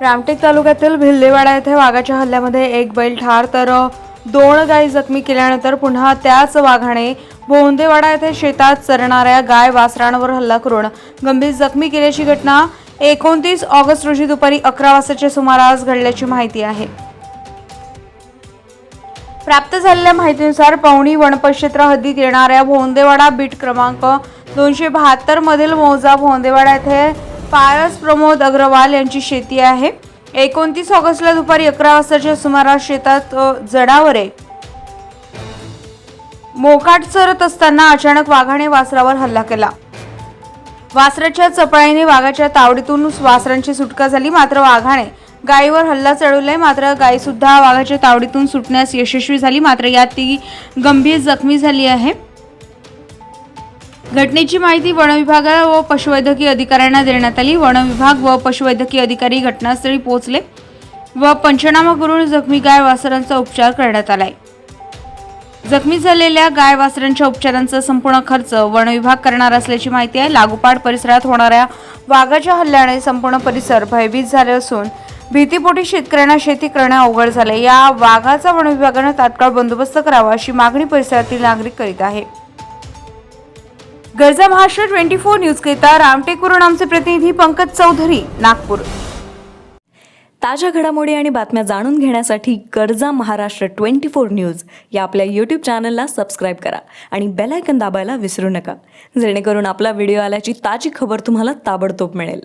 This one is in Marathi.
रामटेक तालुक्यातील भिल्लेवाडा येथे वाघाच्या हल्ल्यामध्ये एक बैल ठार तर दोन गायी जखमी केल्यानंतर पुन्हा त्याच वाघाने भोंदेवाडा येथे शेतात चरणाऱ्या गाय वासरांवर हल्ला करून गंभीर जखमी केल्याची घटना एकोणतीस ऑगस्ट रोजी दुपारी अकरा वाजताच्या सुमारास घडल्याची माहिती आहे. प्राप्त झालेल्या माहितीनुसार पवणी वनपक्षेत्र हद्दीत येणाऱ्या भोंदेवाडा बीट क्रमांक दोनशे बहात्तर मधील मौजा भोंदेवाडा येथे पारस प्रमोद अग्रवाल यांची शेती आहे. एकोणतीस ऑगस्टला दुपारी अकरा वाजताच्या सुमारास शेतात जनावर मोकाट चरत असताना अचानक वाघाने वासरावर हल्ला केला. वासराच्या चपळाईने वाघाच्या तावडीतून वासरांची सुटका झाली मात्र वाघाने गायीवर हल्ला चढवलाय मात्र गायीसुद्धा वाघाच्या तावडीतून सुटण्यास यशस्वी झाली मात्र यात ती गंभीर जखमी झाली आहे. घटनेची माहिती वनविभागाला व पशुवैद्यकीय अधिकाऱ्यांना देण्यात आली. वनविभाग व पशुवैद्यकीय अधिकारी घटनास्थळी पोहोचले व पंचनामा करून जखमी गाय वासरांचा उपचार करण्यात आलाय. जखमी झालेल्या गाय वासरांच्या उपचारांचा संपूर्ण खर्च वनविभाग करणार असल्याची माहिती आहे. लागोपाठ परिसरात होणाऱ्या वाघाच्या हल्ल्याने संपूर्ण परिसर भयभीत झाले असून भीतीपोटी शेतकऱ्यांना शेती करणे अवघड झाले या वाघाचा वनविभागानं तात्काळ बंदोबस्त करावा अशी मागणी परिसरातील नागरिक करीत आहे गरजा महाराष्ट्र ट्वेंटी फोर न्यूजकरिता रामटेकवरून आमचे प्रतिनिधी पंकज चौधरी नागपूर. ताज्या घडामोडी आणि बातम्या जाणून घेण्यासाठी गरजा महाराष्ट्र ट्वेंटी फोर न्यूज या आपल्या यूट्यूब चॅनलला सबस्क्राईब करा आणि बेलायकन दाबायला विसरू नका. जेणेकरून आपला व्हिडिओ आल्याची ताजी खबर तुम्हाला ताबडतोब मिळेल.